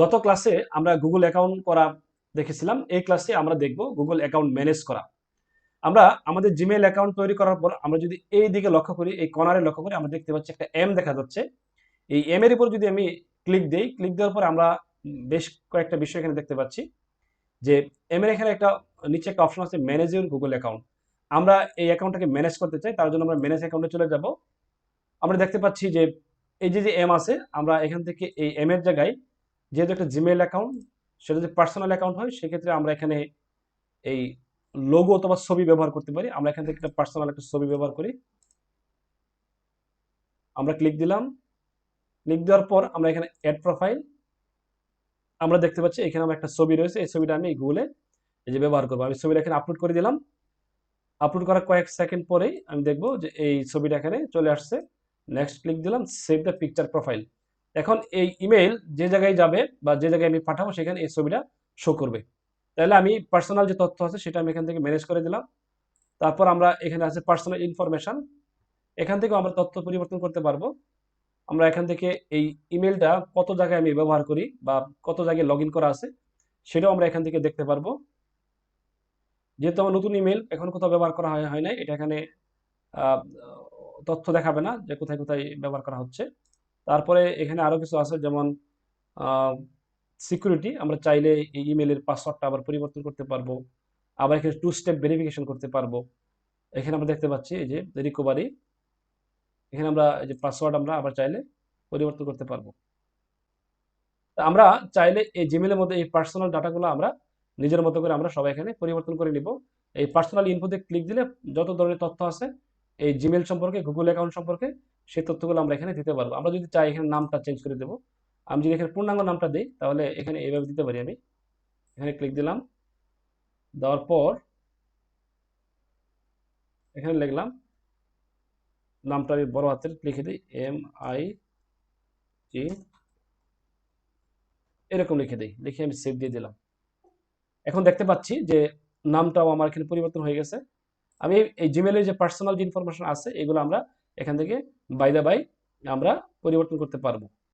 গত ক্লাসে আমরা গুগল অ্যাকাউন্ট করা দেখেছিলাম। এই ক্লাসে আমরা দেখব গুগল অ্যাকাউন্ট ম্যানেজ করা। আমরা আমাদের জিমেইল অ্যাকাউন্ট তৈরি করার পর আমরা যদি এই দিকে লক্ষ্য করি, এই কর্নারে লক্ষ্য করি, আমরা দেখতে পাচ্ছি একটা এম দেখা যাচ্ছে। এই এম এর উপর যদি আমি ক্লিক দেই ক্লিক দেওয়ার পর আমরা বেশ কয়েকটা বিষয় এখানে দেখতে পাচ্ছি। যে এম এর এখানে একটা নিচে একটা অপশন আছে ম্যানেজ ইউর গুগল অ্যাকাউন্ট আমরা এই অ্যাকাউন্টটাকে ম্যানেজ করতে চাই, তার জন্য আমরা ম্যানেজ অ্যাকাউন্টে চলে যাব। আমরা দেখতে পাচ্ছি যে এই যে যে এম আছে, আমরা এখান থেকে এই এম এর জায়গায় যেহেতু একটা জিমেইল অ্যাকাউন্ট সেটা যদি পার্সোনাল অ্যাকাউন্ট হয়, সেক্ষেত্রে আমরা এখানে এই লোগো অথবা ছবি ব্যবহার করতে পারি। আমরা এখান থেকে একটা পার্সোনাল একটা ছবি ব্যবহার করি। আমরা ক্লিক দিলাম। ক্লিক দেওয়ার পর আমরা এখানে অ্যাড প্রোফাইল আমরা দেখতে পাচ্ছি এখানে আমার একটা ছবি রয়েছে। এই ছবিটা আমি গুগলে এই যে ব্যবহার করব। আমি ছবিটা এখানে আপলোড করে দিলাম। আপলোড করার কয়েক সেকেন্ড পরেই আমি দেখব যে এই ছবিটা এখানে চলে আসছে। নেক্সট ক্লিক দিলাম সেভ দ্য পিকচার প্রোফাইল এখন এই ইমেইল যে জায়গায় যাবে বা যে জায়গায় আমি পাঠাবো, সেখানে এই ছবিটা শো করবে। তাহলে আমি পার্সোনাল যে তথ্য আছে, সেটা আমি এখান থেকে ম্যানেজ করে দিলাম। তারপর আমরা এখানে আছে পার্সোনাল ইনফরমেশন এখান থেকেও আমরা তথ্য পরিবর্তন করতে পারব। আমরা এখান থেকে এই ইমেলটা কত জায়গায় আমি ব্যবহার করি বা কত জায়গায় লগ করা আছে, সেটাও আমরা এখান থেকে দেখতে পারব। যেহেতু আমার নতুন ইমেল এখন কোথাও ব্যবহার করা হয় নাই, এটা এখানে তথ্য দেখাবে না যে কোথায় কোথায় ব্যবহার করা হচ্ছে। তারপরে এখানে আরও কিছু আছে, যেমন সিকিউরিটি আমরা চাইলে এই ইমেলের পাসওয়ার্ডটা আবার পরিবর্তন করতে পারব। আবার এখানে টু স্টেপ ভেরিফিকেশন করতে পারব। এখানে আমরা দেখতে পাচ্ছি এই যে রিকভারি এখানে আমরা এই যে পাসওয়ার্ড আমরা আবার চাইলে পরিবর্তন করতে পারব। আমরা চাইলে এই জিমেলের মধ্যে এই পার্সোনাল ডাটাগুলো আমরা নিজের মতো করে আমরা সবাই এখানে পরিবর্তন করে নিব। এই পার্সোনাল ইনফোতে ক্লিক দিলে যত ধরনের তথ্য আছে, এই জিমেল সম্পর্কে গুগল অ্যাকাউন্ট সম্পর্কে সেই তথ্যগুলো আমরা এখানে দিতে পারব। আমরা যদি চাই এখানে নামটা চেঞ্জ করে দেবো, আমি যদি এখানে পূর্ণাঙ্গ নামটা দিই, তাহলে এখানে এইভাবে দিতে পারি আমি। এখানে ক্লিক দিলাম। দেওয়ার পর এখানে লিখলাম, নামটা আমি বড় হাতের লিখে দিই এম আই জি এরকম লিখে দিই। লিখে আমি সেভ দিয়ে দিলাম। এখন দেখতে পাচ্ছি যে নামটাও আমার এখানে পরিবর্তন হয়ে গেছে। আমি এই জিমেলের যে পার্সোনাল যে ইনফরমেশন আছে, এগুলো আমরা এখান থেকে বাই দা বাই আমরা পরিবর্তন করতে পারব।